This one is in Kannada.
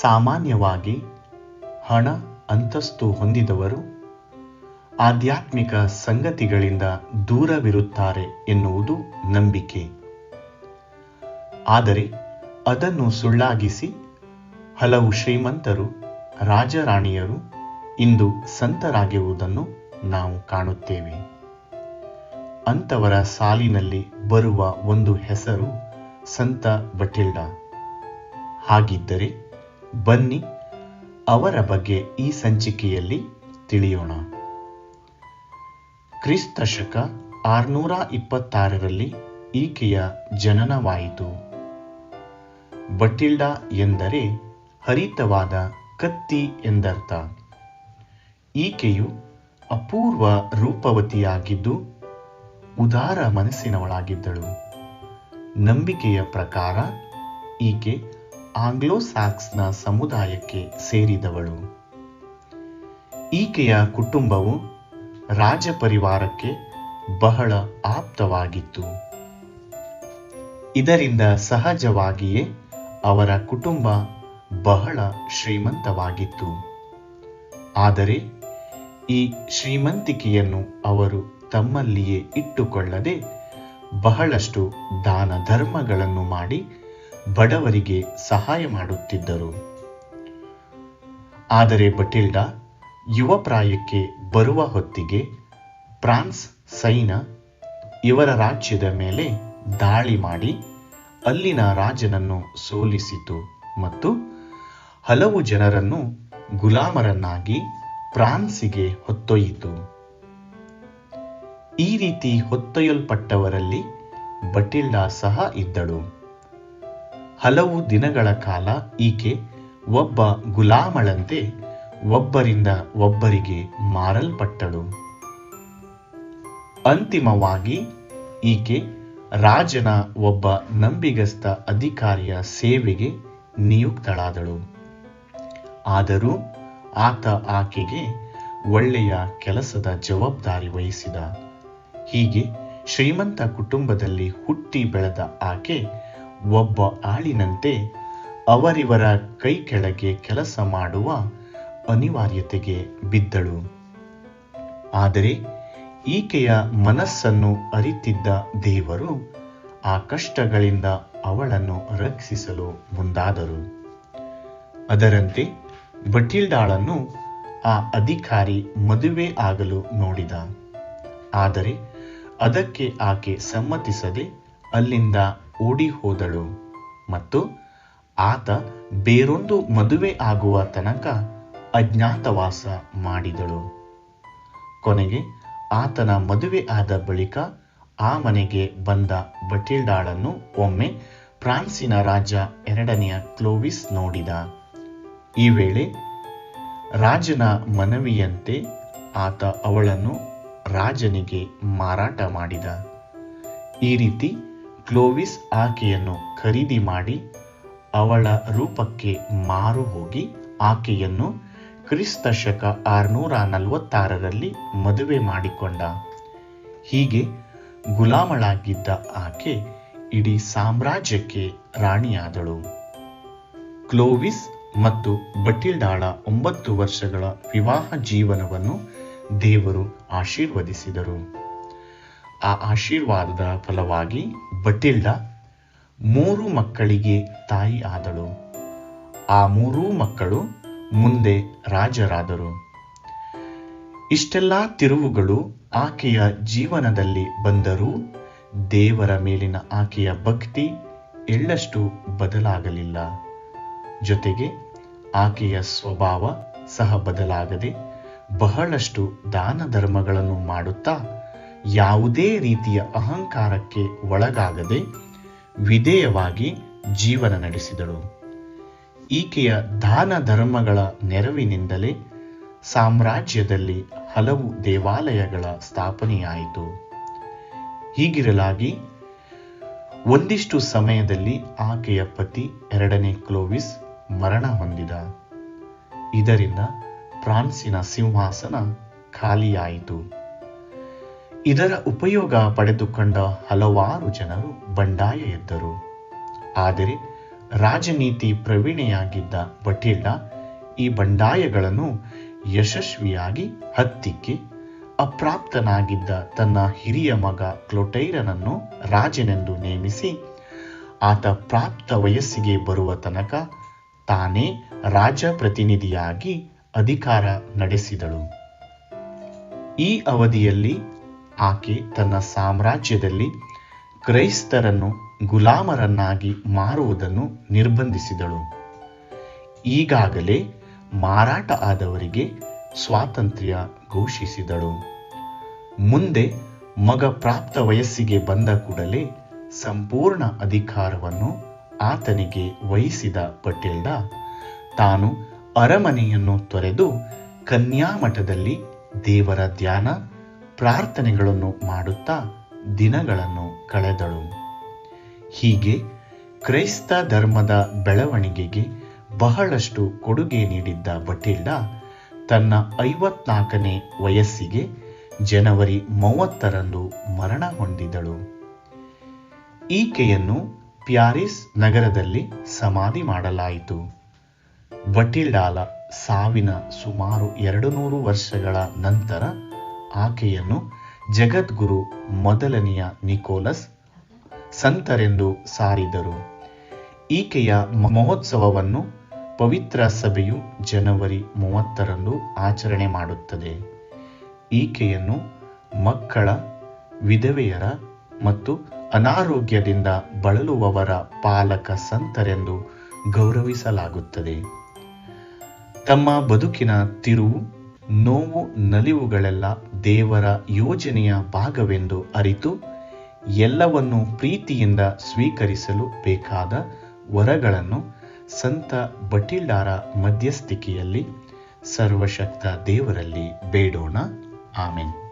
ಸಾಮಾನ್ಯವಾಗಿ ಹಣ ಅಂತಸ್ತು ಹೊಂದಿದವರು ಆಧ್ಯಾತ್ಮಿಕ ಸಂಗತಿಗಳಿಂದ ದೂರವಿರುತ್ತಾರೆ ಎನ್ನುವುದು ನಂಬಿಕೆ. ಆದರೆ ಅದನ್ನು ಸುಳ್ಳಾಗಿಸಿ ಹಲವು ಶ್ರೀಮಂತರು, ರಾಜರಾಣಿಯರು ಇಂದು ಸಂತರಾಗಿರುವುದನ್ನು ನಾವು ಕಾಣುತ್ತೇವೆ. ಅಂತವರ ಸಾಲಿನಲ್ಲಿ ಬರುವ ಒಂದು ಹೆಸರು ಸಂತ ಬಟಿಲ್ಡ ಹಾಗಿದ್ದರೆ ಬನ್ನಿ, ಅವರ ಬಗ್ಗೆ ಈ ಸಂಚಿಕೆಯಲ್ಲಿ ತಿಳಿಯೋಣ. ಕ್ರಿಸ್ತ ಶಕ ಆರ್ನೂರ ಇಪ್ಪತ್ತಾರರಲ್ಲಿ ಈಕೆಯ ಜನನವಾಯಿತು. ಬಟಿಲ್ಡಾ ಎಂದರೆ ಹರಿತವಾದ ಕತ್ತಿ ಎಂದರ್ಥ. ಈಕೆಯು ಅಪೂರ್ವ ರೂಪವತಿಯಾಗಿದ್ದು ಉದಾರ ಮನಸ್ಸಿನವಳಾಗಿದ್ದಳು. ನಂಬಿಕೆಯ ಪ್ರಕಾರ ಈಕೆ ಆಂಗ್ಲೋ ಸ್ಯಾಕ್ಸ್ನ ಸಮುದಾಯಕ್ಕೆ ಸೇರಿದವಳು. ಈಕೆಯ ಕುಟುಂಬವು ರಾಜಪರಿವಾರಕ್ಕೆ ಬಹಳ ಆಪ್ತವಾಗಿತ್ತು. ಇದರಿಂದ ಸಹಜವಾಗಿಯೇ ಅವರ ಕುಟುಂಬ ಬಹಳ ಶ್ರೀಮಂತವಾಗಿತ್ತು. ಆದರೆ ಈ ಶ್ರೀಮಂತಿಕೆಯನ್ನು ಅವರು ತಮ್ಮಲ್ಲಿಯೇ ಇಟ್ಟುಕೊಳ್ಳದೆ ಬಹಳಷ್ಟು ದಾನ ಧರ್ಮಗಳನ್ನು ಮಾಡಿ ಬಡವರಿಗೆ ಸಹಾಯ ಮಾಡುತ್ತಿದ್ದರು. ಆದರೆ ಬಟಿಲ್ಡಾ ಯುವ ಪ್ರಾಯಕ್ಕೆ ಬರುವ ಹೊತ್ತಿಗೆ ಫ್ರಾನ್ಸ್ ಸೈನ ಇವರ ರಾಜ್ಯದ ಮೇಲೆ ದಾಳಿ ಮಾಡಿ ಅಲ್ಲಿನ ರಾಜನನ್ನು ಸೋಲಿಸಿತು ಮತ್ತು ಹಲವು ಜನರನ್ನು ಗುಲಾಮರನ್ನಾಗಿ ಫ್ರಾನ್ಸಿಗೆ ಹೊತ್ತೊಯ್ಯಿತು. ಈ ರೀತಿ ಹೊತ್ತೊಯ್ಯಲ್ಪಟ್ಟವರಲ್ಲಿ ಬಟಿಲ್ಡಾ ಸಹ ಇದ್ದಳು. ಹಲವು ದಿನಗಳ ಕಾಲ ಈಕೆ ಒಬ್ಬ ಗುಲಾಮಳಂತೆ ಒಬ್ಬರಿಂದ ಒಬ್ಬರಿಗೆ ಮಾರಲ್ಪಟ್ಟಳು. ಅಂತಿಮವಾಗಿ ಈಕೆ ರಾಜನ ಒಬ್ಬ ನಂಬಿಗಸ್ತ ಅಧಿಕಾರಿಯ ಸೇವೆಗೆ ನಿಯುಕ್ತಳಾದಳು. ಆದರೂ ಆತ ಆಕೆಗೆ ಒಳ್ಳೆಯ ಕೆಲಸದ ಜವಾಬ್ದಾರಿ ವಹಿಸಿದ. ಹೀಗೆ ಶ್ರೀಮಂತ ಕುಟುಂಬದಲ್ಲಿ ಹುಟ್ಟಿ ಬೆಳೆದ ಆಕೆ ಒಬ್ಬ ಆಳಿನಂತೆ ಅವರಿವರ ಕೈ ಕೆಳಗೆ ಕೆಲಸ ಮಾಡುವ ಅನಿವಾರ್ಯತೆಗೆ ಬಿದ್ದಳು. ಆದರೆ ಈಕೆಯ ಮನಸ್ಸನ್ನು ಅರಿತಿದ್ದ ದೇವರು ಆ ಕಷ್ಟಗಳಿಂದ ಅವಳನ್ನು ರಕ್ಷಿಸಲು ಮುಂದಾದರು. ಅದರಂತೆ ಬಟಿಲ್ಡಾಳನ್ನು ಆ ಅಧಿಕಾರಿ ಮದುವೆ ಆಗಲು ನೋಡಿದ. ಆದರೆ ಅದಕ್ಕೆ ಆಕೆ ಸಮ್ಮತಿಸದೆ ಅಲ್ಲಿಂದ ಓಡಿ ಹೋದಳು ಮತ್ತು ಆತ ಬೇರೊಂದು ಮದುವೆ ಆಗುವ ತನಕ ಅಜ್ಞಾತವಾಸ ಮಾಡಿದಳು. ಕೊನೆಗೆ ಆತನ ಮದುವೆ ಆದ ಬಳಿಕ ಆ ಮನೆಗೆ ಬಂದ ಬಟಿಲ್ಡಾಳನ್ನು ಒಮ್ಮೆ ಫ್ರಾನ್ಸಿನ ರಾಜ ಎರಡನೆಯ ಕ್ಲೋವಿಸ್ ನೋಡಿದ. ಈ ವೇಳೆ ರಾಜನ ಮನವಿಯಂತೆ ಆತ ಅವಳನ್ನು ರಾಜನಿಗೆ ಮಾರಾಟ ಮಾಡಿದ. ಈ ರೀತಿ ಕ್ಲೋವಿಸ್ ಆಕೆಯನ್ನು ಖರೀದಿ ಮಾಡಿ ಅವಳ ರೂಪಕ್ಕೆ ಮಾರು ಹೋಗಿ ಆಕೆಯನ್ನು ಕ್ರಿಸ್ತ ಶಕ ಆರುನೂರ ನಲವತ್ತಾರರಲ್ಲಿ ಮದುವೆ ಮಾಡಿಕೊಂಡ. ಹೀಗೆ ಗುಲಾಮಳಾಗಿದ್ದ ಆಕೆ ಇಡೀ ಸಾಮ್ರಾಜ್ಯಕ್ಕೆ ರಾಣಿಯಾದಳು. ಕ್ಲೋವಿಸ್ ಮತ್ತು ಬಟಿಲ್ಡಾಳ ಒಂಬತ್ತು ವರ್ಷಗಳ ವಿವಾಹ ಜೀವನವನ್ನು ದೇವರು ಆಶೀರ್ವದಿಸಿದರು. ಆ ಆಶೀರ್ವಾದದ ಫಲವಾಗಿ ಬಟಿಲ್ಡ ಮೂರು ಮಕ್ಕಳಿಗೆ ತಾಯಿ ಆದಳು. ಆ ಮೂರೂ ಮಕ್ಕಳು ಮುಂದೆ ರಾಜರಾದರು. ಇಷ್ಟೆಲ್ಲ ತಿರುವುಗಳು ಆಕೆಯ ಜೀವನದಲ್ಲಿ ಬಂದರೂ ದೇವರ ಮೇಲಿನ ಆಕೆಯ ಭಕ್ತಿ ಎಳ್ಳಷ್ಟು ಬದಲಾಗಲಿಲ್ಲ. ಜೊತೆಗೆ ಆಕೆಯ ಸ್ವಭಾವ ಸಹ ಬದಲಾಗದೆ ಬಹಳಷ್ಟು ದಾನ ಧರ್ಮಗಳನ್ನು ಮಾಡುತ್ತಾ ಯಾವುದೇ ರೀತಿಯ ಅಹಂಕಾರಕ್ಕೆ ಒಳಗಾಗದೆ ವಿಧೇಯವಾಗಿ ಜೀವನ ನಡೆಸಿದಳು. ಈಕೆಯ ದಾನ ಧರ್ಮಗಳ ನೆರವಿನಿಂದಲೇ ಸಾಮ್ರಾಜ್ಯದಲ್ಲಿ ಹಲವು ದೇವಾಲಯಗಳ ಸ್ಥಾಪನೆಯಾಯಿತು. ಹೀಗಿರಲಾಗಿ ಒಂದಿಷ್ಟು ಸಮಯದಲ್ಲಿ ಆಕೆಯ ಪತಿ ಎರಡನೇ ಕ್ಲೋವಿಸ್ ಮರಣ ಹೊಂದಿದ. ಇದರಿಂದ ಫ್ರಾನ್ಸಿನ ಸಿಂಹಾಸನ ಖಾಲಿಯಾಯಿತು. ಇದರ ಉಪಯೋಗ ಪಡೆದುಕೊಂಡ ಹಲವಾರು ಜನರು ಬಂಡಾಯ ಎದ್ದರು. ಆದರೆ ರಾಜನೀತಿ ಪ್ರವೀಣೆಯಾಗಿದ್ದ ಬಟಿಲ್ಲ ಈ ಬಂಡಾಯಗಳನ್ನು ಯಶಸ್ವಿಯಾಗಿ ಹತ್ತಿಕ್ಕಿ ಅಪ್ರಾಪ್ತನಾಗಿದ್ದ ತನ್ನ ಹಿರಿಯ ಮಗ ಕ್ಲೊಟೈರನನ್ನು ರಾಜನೆಂದು ನೇಮಿಸಿ ಆತ ಪ್ರಾಪ್ತ ವಯಸ್ಸಿಗೆ ಬರುವ ತನಕ ತಾನೇ ರಾಜಪ್ರತಿನಿಧಿಯಾಗಿ ಅಧಿಕಾರ ನಡೆಸಿದಳು. ಈ ಅವಧಿಯಲ್ಲಿ ಆಕೆ ತನ್ನ ಸಾಮ್ರಾಜ್ಯದಲ್ಲಿ ಕ್ರೈಸ್ತರನ್ನು ಗುಲಾಮರನ್ನಾಗಿ ಮಾರುವುದನ್ನು ನಿರ್ಬಂಧಿಸಿದಳು. ಈಗಾಗಲೇ ಮಾರಾಟ ಆದವರಿಗೆ ಸ್ವಾತಂತ್ರ್ಯ ಘೋಷಿಸಿದಳು. ಮುಂದೆ ಮಗ ಪ್ರಾಪ್ತ ವಯಸ್ಸಿಗೆ ಬಂದ ಕೂಡಲೇ ಸಂಪೂರ್ಣ ಅಧಿಕಾರವನ್ನು ಆತನಿಗೆ ವಹಿಸಿದ ಪಟೇಲ್ಡ ತಾನು ಅರಮನೆಯನ್ನು ತೊರೆದು ಕನ್ಯಾಮಠದಲ್ಲಿ ದೇವರ ಧ್ಯಾನ ಪ್ರಾರ್ಥನೆಗಳನ್ನು ಮಾಡುತ್ತಾ ದಿನಗಳನ್ನು ಕಳೆದಳು. ಹೀಗೆ ಕ್ರೈಸ್ತ ಧರ್ಮದ ಬೆಳವಣಿಗೆಗೆ ಬಹಳಷ್ಟು ಕೊಡುಗೆ ನೀಡಿದ್ದ ಬಟಿಲ್ಡಾ ತನ್ನ ಐವತ್ನಾಲ್ಕನೇ ವಯಸ್ಸಿಗೆ ಜನವರಿ ಮೂವತ್ತರಂದು ಮರಣ ಹೊಂದಿದಳು. ಈಕೆಯನ್ನು ಪ್ಯಾರಿಸ್ ನಗರದಲ್ಲಿ ಸಮಾಧಿ ಮಾಡಲಾಯಿತು. ಬಟಿಲ್ಡಾಲ ಸಾವಿನ ಸುಮಾರು ಎರಡು ನೂರು ವರ್ಷಗಳ ನಂತರ ಆಕೆಯನ್ನು ಜಗದ್ಗುರು ಮೊದಲನೆಯ ನಿಕೋಲಸ್ ಸಂತರೆಂದು ಸಾರಿದರು. ಈಕೆಯ ಮಹೋತ್ಸವವನ್ನು ಪವಿತ್ರ ಸಭೆಯು ಜನವರಿ ಮೂವತ್ತರಂದು ಆಚರಣೆ ಮಾಡುತ್ತದೆ. ಈಕೆಯನ್ನು ಮಕ್ಕಳ, ವಿಧವೆಯರ ಮತ್ತು ಅನಾರೋಗ್ಯದಿಂದ ಬಳಲುವವರ ಪಾಲಕ ಸಂತರೆಂದು ಗೌರವಿಸಲಾಗುತ್ತದೆ. ತಮ್ಮ ಬದುಕಿನ ತಿರುವು ನೋವು ನಲಿವುಗಳೆಲ್ಲ ದೇವರ ಯೋಜನೆಯ ಭಾಗವೆಂದು ಅರಿತು ಎಲ್ಲವನ್ನು ಪ್ರೀತಿಯಿಂದ ಸ್ವೀಕರಿಸಲು ಬೇಕಾದ ವರಗಳನ್ನು ಸಂತ ಬಟಿಲ್ಡಾರ ಮಧ್ಯಸ್ಥಿಕೆಯಲ್ಲಿ ಸರ್ವಶಕ್ತ ದೇವರಲ್ಲಿ ಬೇಡೋಣ. ಆಮೆನ್.